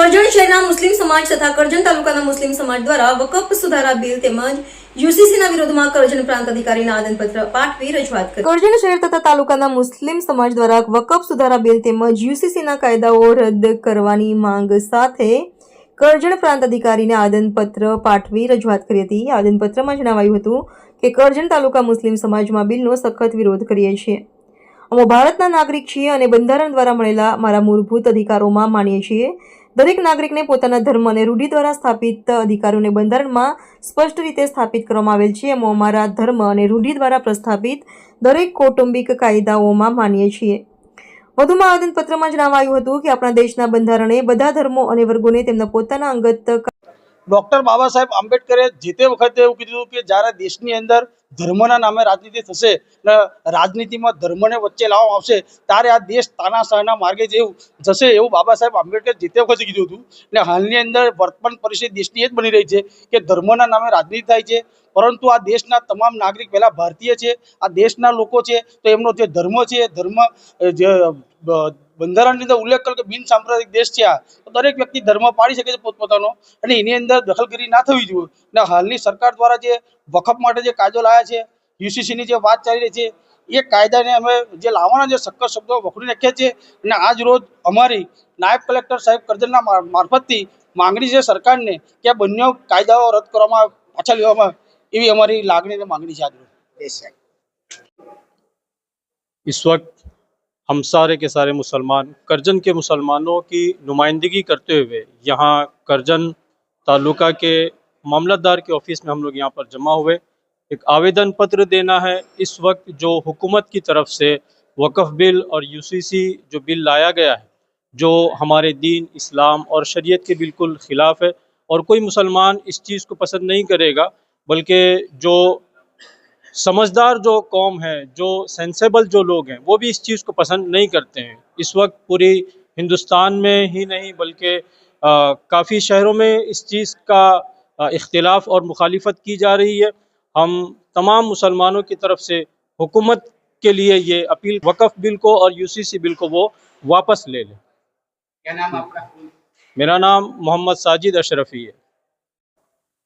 કરજણ શહેરના મુસ્લિમ સમાજ તથા કરજણ તાલુકાના મુસ્લિમ સમાજ દ્વારા વકફ સુધારા બિલ તેમજ યુસીસીના વિરોધમાં કરજણ પ્રાંત અધિકારીના આદનપત્ર પાઠવી રજૂઆત કરી. કરજણ શહેર તથા તાલુકાના મુસ્લિમ સમાજ દ્વારા વકફ સુધારા બિલ તેમજ યુસીસીના કાયદાઓ રદ કરવાની માંગ સાથે કરજણ પ્રાંત અધિકારીને આદનપત્ર પાઠવી રજૂઆત કરી હતી. આદનપત્રમાં જણાવાયું હતું કે કરજણ તાલુકા મુસ્લિમ સમાજમાં બિલનો સખત વિરોધ કરીએ છીએ. અમે ભારતના નાગરિક છીએ અને બંધારણ દ્વારા મળેલા મારા મૂળભૂત અધિકારોમાં માનીએ છીએ. દરેક નાગરિકને પોતાના ધર્મ અને રૂઢિ દ્વારા સ્થાપિત અધિકારોને બંધારણમાં સ્પષ્ટ રીતે સ્થાપિત કરવામાં આવેલ છે. અમે અમારા ધર્મ અને રૂઢિ દ્વારા પ્રસ્થાપિત દરેક કૌટુંબિક કાયદાઓમાં માનીએ છીએ. વધુમાં આવેદનપત્રમાં જણાવાયું હતું કે આપણા દેશના બંધારણે બધા ધર્મો અને વર્ગોને તેમના પોતાના અંગત ડોક્ટર બાબા સાહેબ આંબેડકરે જે તે વખતે એવું કીધું કે જ્યારે દેશની અંદર ધર્મના નામે રાજનીતિ થશે ને રાજનીતિમાં ધર્મને વચ્ચે લાવવામાં આવશે, ત્યારે આ દેશ તાનાશાહના માર્ગે જેવું જશે એવું બાબા સાહેબ આંબેડકર જે તે વખતે કીધું હતું. ને હાલની અંદર વર્તમાન પરિસ્થિતિ દેશની એ જ બની રહી છે કે ધર્મના નામે રાજનીતિ થાય છે, પરંતુ આ દેશના તમામ નાગરિક પહેલાં ભારતીય છે, આ દેશના લોકો છે, તો એમનો જે ધર્મ છે, ધર્મ, જે બંધારણની અંદર ઉલ્લેખ કર્યો કે બિન સાંપ્રદાયિક દેશ છે આ. તો દરેક વ્યક્તિ ધર્મ પાડી શકે છે પોતપોતાનો અને એની અંદર દખલગીરી ના થવી જોઈએ. અને હાલની સરકાર દ્વારા જે વખફ માટે જે કાયદો લાયા છે યુસીસીની જે વાત ચાલી રહી છે એ કાયદાને અમે જે લાવવાના જે સખત શબ્દો વખોડી નાખ્યા છે અને આજ રોજ અમારી નાયબ કલેક્ટર સાહેબ કરજણના મારફતથી માંગણી છે સરકારને કે આ બંને કાયદાઓ રદ કરવામાં પાછા લેવામાં એવી અમારી લાગણી અને માંગણી છે આજ રોજ. ہم سارے کے سارے مسلمان، کرجن کے مسلمانوں کی نمائندگی کرتے ہوئے یہاں کرجن تعلقہ کے معاملہ دار کے آفس میں ہم لوگ یہاں پر جمع ہوئے۔ ایک آویدن پتر دینا ہے۔ اس وقت جو حکومت کی طرف سے وقف بل اور یو سی سی جو بل لایا گیا ہے، جو ہمارے دین، اسلام اور شریعت کے بالکل خلاف ہے اور کوئی مسلمان اس چیز کو پسند نہیں کرے گا، بلکہ جو سمجھدار جو قوم ہے جو سینسیبل جو لوگ ہیں وہ بھی اس چیز کو پسند نہیں کرتے ہیں۔ اس وقت پوری ہندوستان میں ہی نہیں بلکہ کافی شہروں میں اس چیز کا اختلاف اور مخالفت کی جا رہی ہے۔ ہم تمام مسلمانوں کی طرف سے حکومت کے لیے یہ اپیل وقف بل کو اور یو سی سی بل کو وہ واپس لے لیں۔ کیا نام آپ کا؟ میرا نام محمد ساجد اشرفی ہے۔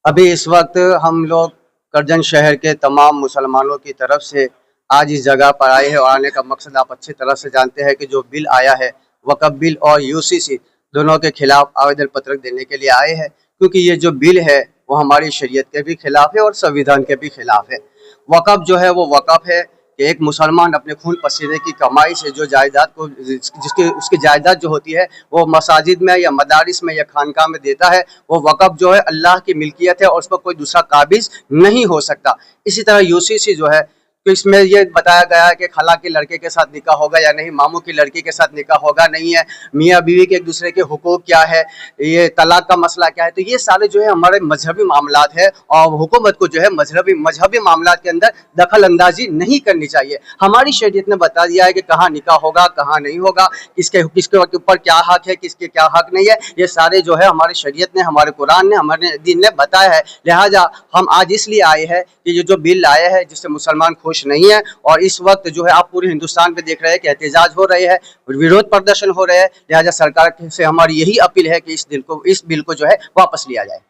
ابھی اس وقت ہم لوگ کرجن شہر کے تمام مسلمانوں کی طرف سے آج اس جگہ پر آئے ہیں اور آنے کا مقصد آپ اچھی طرح سے جانتے ہیں کہ جو بل آیا ہے وقف بل اور یو سی سی دونوں کے خلاف آویدن پترک دینے کے لیے آئے ہیں، کیونکہ یہ جو بل ہے وہ ہماری شریعت کے بھی خلاف ہے اور سویدھان کے بھی خلاف ہے۔ وقف جو ہے وہ وقف ہے کہ ایک مسلمان اپنے خون پسینے کی کمائی سے جو جائیداد کو جس کی اس کی جائیداد جو ہوتی ہے وہ مساجد میں یا مدارس میں یا خانقاہ میں دیتا ہے، وہ وقف جو ہے اللہ کی ملکیت ہے اور اس پر کوئی دوسرا قابض نہیں ہو سکتا۔ اسی طرح یو سی سی جو ہے تو اس میں یہ بتایا گیا ہے کہ خالہ کے لڑکے کے ساتھ نکاح ہوگا یا نہیں، ماموں کی لڑکی کے ساتھ نکاح ہوگا نہیں ہے، میاں بیوی کے ایک دوسرے کے حقوق کیا ہے، یہ طلاق کا مسئلہ کیا ہے؟ تو یہ سارے جو ہے ہمارے مذہبی معاملات ہے اور حکومت کو جو ہے مذہبی مذہبی معاملات کے اندر دخل اندازی نہیں کرنی چاہیے۔ ہماری شریعت نے بتا دیا ہے کہ کہاں نکاح ہوگا، کہاں نہیں ہوگا، کس کے کس کے اوپر کیا حق ہے، کس کے کیا حق نہیں ہے، یہ سارے جو ہے ہماری شریعت نے، ہمارے قرآن نے، ہمارے دین نے بتایا ہے۔ لہٰذا ہم آج اس لیے آئے ہیں کہ یہ جو بل آئے ہے، جس سے مسلمان خوش خوش نہیں ہے اور اس وقت جو ہے آپ پورے ہندوستان پہ دیکھ رہے ہیں کہ احتجاج ہو رہے ہیں ویروت پردرشن ہو رہے ہیں، لہٰذا سرکار سے ہماری یہی اپیل ہے کہ اس دل کو، اس بل کو جو ہے واپس لیا جائے۔